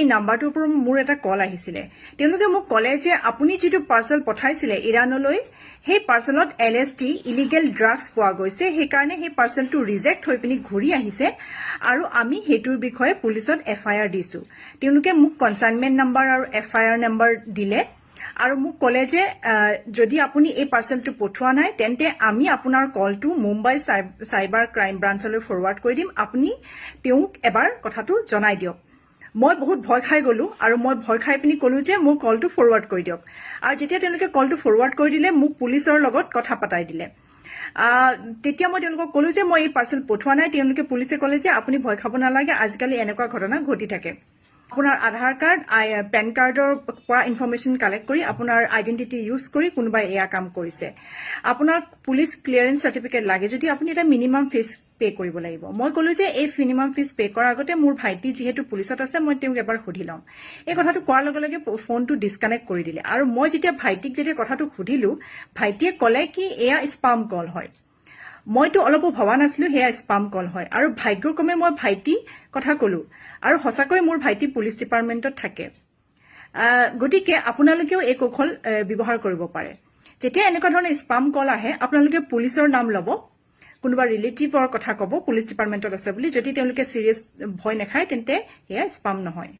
এই নাম্বাৰটোৰ পৰা মোৰ এটা কল আহিছিলে। তেওঁলোকে মোক ক'লে যে আপুনি যিটো পাৰ্চেল পঠাইছিলে ইৰাণলৈ সেই পাৰ্চেলত L S D illegal drugs পোৱা গৈছে সেইকাৰণে সেই পাৰ্চেলটো ৰিজেক্ট হৈ পিনি ঘূৰি আহিছে আৰু আমি সেইটোৰ বিষয়ে পুলিচত এফ আই আৰ দিছো। তেওঁলোকে মোক কনচাইনমেণ্ট নাম্বাৰ আৰু এফ আই আৰ নাম্বাৰ দিলে আৰু মোক ক'লে যে যদি আপুনি এই পাৰ্চেলটো পঠোৱা নাই তেন্তে আমি আপোনাৰ কলটো মুম্বাই চাই- চাইবাৰ ক্ৰাইম ব্ৰাঞ্চলৈ ফৰৱাৰ্ড কৰি দিম। আপুনি তেওঁক এবাৰ কথাটো জনাই দিয়ক। মই বহুত ভয় খাই গলো আৰু মই ভয় খাই পিনি কলো যে মোৰ কলটো ফৰৱাৰ্ড কৰি দিয়ক। আৰু যেতিয়া তেওঁলোকে কলটো ফৰৱাৰ্ড কৰি দিলে, মোক পুলিচৰ লগত কথা পাতাই দিলে। তেতিয়া মই তেওঁলোকক কলো যে মই এই পাৰ্চেল পঠোৱা নাই। তেওঁলোকে পুলিচে ক'লে যে আপুনি ভয় খাব নালাগে, আজিকালি এনেকুৱা ঘটনা ঘটি থাকে। আপোনাৰ আধাৰ কাৰ্ড পেন কাৰ্ডৰ পৰা ইনফৰমেশ্যন কালেক্ট কৰি আপোনাৰ আইডেণ্টিটি ইউজ কৰি কোনোবাই এয়া কাম কৰিছে। আপোনাক পুলিচ ক্লিয়াৰেন্স চাৰ্টিফিকেট লাগে যদি আপুনি এটা মিনিমাম ফিজ পে কৰিব লাগিব। মই ক'লো যে এই মিনিমাম ফিজ পে কৰাৰ আগতে মোৰ ভাইটি যিহেতু পুলিচত আছে মই তেওঁক এবাৰ সুধি ল'ম। এই কথাটো কোৱাৰ লগে লগে ফোনটো ডিছকানেক্ট কৰি দিলে। আৰু মই যেতিয়া ভাইটিক যেতিয়া কথাটো সুধিলো ভাইটিয়ে ক'লে কি এয়া স্পাম কল হয়। মইতো অলপো ভবা নাছিলো সেয়া স্পাম কল হয়। আৰু ভাগ্যক্ৰমে মই ভাইটি কথা কলো। আৰু সঁচাকৈ মোৰ ভাইটি পুলিচ ডিপাৰ্টমেণ্টত থাকে। গতিকে আপোনালোকেও এই কৌশল ব্যৱহাৰ কৰিব পাৰে। যেতিয়া এনেকুৱা ধৰণৰ স্পাম কল আহে আপোনালোকে পুলিচৰ নাম ল'ব। কোনোবা ৰিলেটিভৰ কথা ক'ব পুলিচ ডিপাৰ্টমেণ্টত আছে বুলি। যদি তেওঁলোকে চিৰিয়াছ ভয় নাখায় তেন্তে সেয়া স্পাম নহয়।